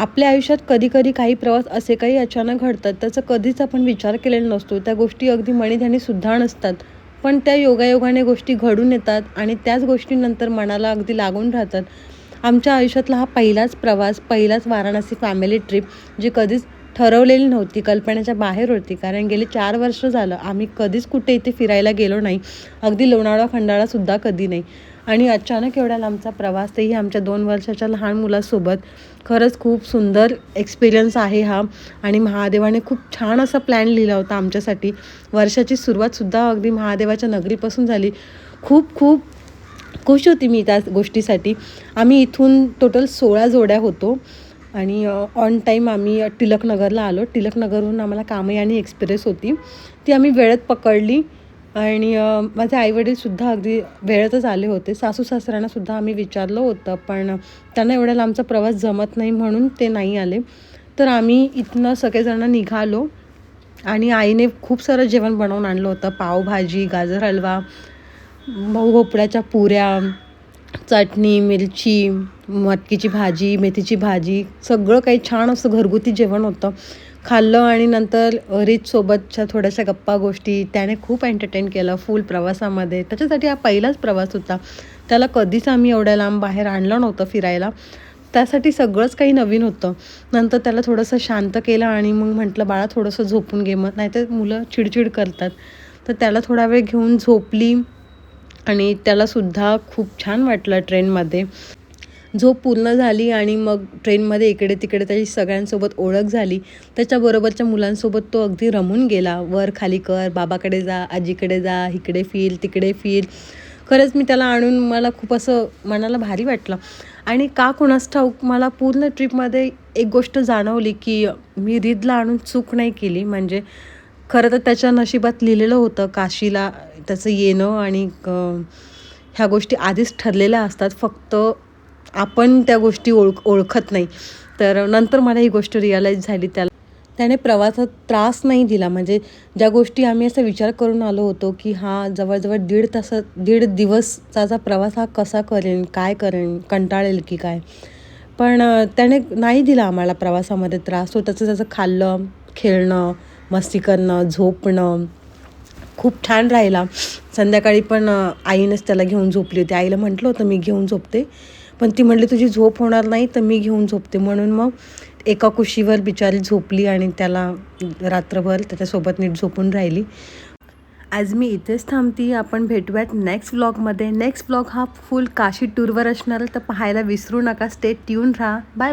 आपल्या आयुष्यात कधी कधी काही प्रवास असे काही अचानक घडतात त्याचा कधीच आपण विचार केलेला नसतो. त्या गोष्टी अगदी मणीध्यानी सुद्धा नसतात. पण त्या योगायोगाने गोष्टी घडून येतात आणि त्याच गोष्टीनंतर मनाला अगदी लागून राहतात. आमच्या आयुष्यातला हा पहिलाच प्रवास पहिलाच वाराणसी फॅमिली ट्रिप जी कधीच ठरवलेली नव्हती कल्पनेच्या बाहेर होती. कारण गेले चार वर्ष झालं आम्ही कधीच कुठे इथे फिरायला गेलो नाही. अगदी लोणावळा खंडाळासुद्धा कधी नाही. आणि अचानक एवढ्या लांबचा प्रवास तेही आमच्या दोन वर्षाच्या लहान मुलासोबत. खरंच खूप सुंदर एक्सपिरियन्स आहे हा. आणि महादेवाने खूप छान असा प्लॅन लिहिला होता आमच्यासाठी. वर्षाची सुरुवातसुद्धा अगदी महादेवाच्या नगरीपासून झाली. खूप खूप खुश होती मी त्या गोष्टीसाठी. आम्ही इथून टोटल सोळा जोड्या होतो. आणि ऑन टाईम आम्ही टिलकनगरला आलो. टिलकनगरहून आम्हाला कामयानी एक्सप्रेस होती. ती आम्ही वेळेत पकडली. आणि माझे आईवडीलसुद्धा अगदी वेळेतच आले होते. सासू सासऱ्यांनासुद्धा आम्ही विचारलं होतं पण त्यांना एवढ्या लांबचा प्रवास जमत नाही म्हणून ते नाही आले. तर आम्ही इथनं सगळेजणं निघालो आणि आईने खूप सारं जेवण बनवून आणलं होतं. पावभाजी गाजर हलवा भाऊ भोपळ्याच्या पुऱ्या चटणी मिरची मटकीची भाजी मेथीची भाजी सगळं काही छान असं घरगुती जेवण होतं. खाल्लं आणि नंतर रीचसोबतच्या थोड्याशा गप्पा गोष्टी त्याने खूप एंटरटेन केलं फुल प्रवासामध्ये. त्याच्यासाठी हा पहिलाच प्रवास होता. त्याला कधीच आम्ही एवढ्या लांब बाहेर आणलं नव्हतं फिरायला. त्यासाठी सगळंच काही नवीन होतं. नंतर त्याला थोडंसं शांत केलं आणि मग म्हटलं बाळा थोडंसं झोपून घे. मग नाहीतर मुलं चिडचिड करतात. तर त्याला थोडा वेळ घेऊन झोपली आणि त्यालासुद्धा खूप छान वाटलं ट्रेनमध्ये झोप पूर्ण झाली आणि मग ट्रेनमध्ये इकडे तिकडे त्याची सगळ्यांसोबत ओळख झाली. त्याच्याबरोबरच्या मुलांसोबत तो अगदी रमून गेला. वर खाली कर बाबाकडे जा आजीकडे जा इकडे फिर तिकडे फिर खरंच मी त्याला आणून मला खूप असं मनाला भारी वाटलं. आणि का कोणास ठाऊक मला पूर्ण ट्रिपमध्ये एक गोष्ट जाणवली की मी रिदला आणून चूक नाही केली. म्हणजे खरं तर त्याच्या नशिबात लिहिलेलं होतं काशीला त्याचं येणं आणि क- ह्या गोष्टी आधीच ठरलेल्या असतात. फक्त आपण त्या गोष्टी ओळख ओळखत नाही. तर नंतर मला ही गोष्ट रिअलाईज झाली. त्याला त्याने प्रवासात त्रास नाही दिला. म्हणजे ज्या गोष्टी आम्ही असा विचार करून आलो होतो की हा जवळजवळ दीड तासात दीड दिवसाचा प्रवास हा कसा करेन काय करेन कंटाळेल की काय? पण त्याने नाही दिला आम्हाला प्रवासामध्ये त्रास. तो त्याचं त्याचं खाल्लं खेळणं मस्ती करणं झोपणं खूप छान राहिला. संध्याकाळी पण आईनेच आईनंच त्याला घेऊन झोपली होती. आईला म्हटलं होतं मी घेऊन झोपते. पण ती म्हणली तुझी झोप होणार नाही तर मी घेऊन झोपते. म्हणून मग एका कुशीवर बिचारी झोपली आणि त्याला रात्रभर त्याच्यासोबत नीट झोपून राहिली. आज मी इथेच थांबते. आपण भेटूयात नेक्स्ट व्लॉगमध्ये नेक्स्ट व्लॉग हा फुल काशी टूरवर असणार तर पाहायला विसरू नका. स्टे ट्यून राहा. Bye bye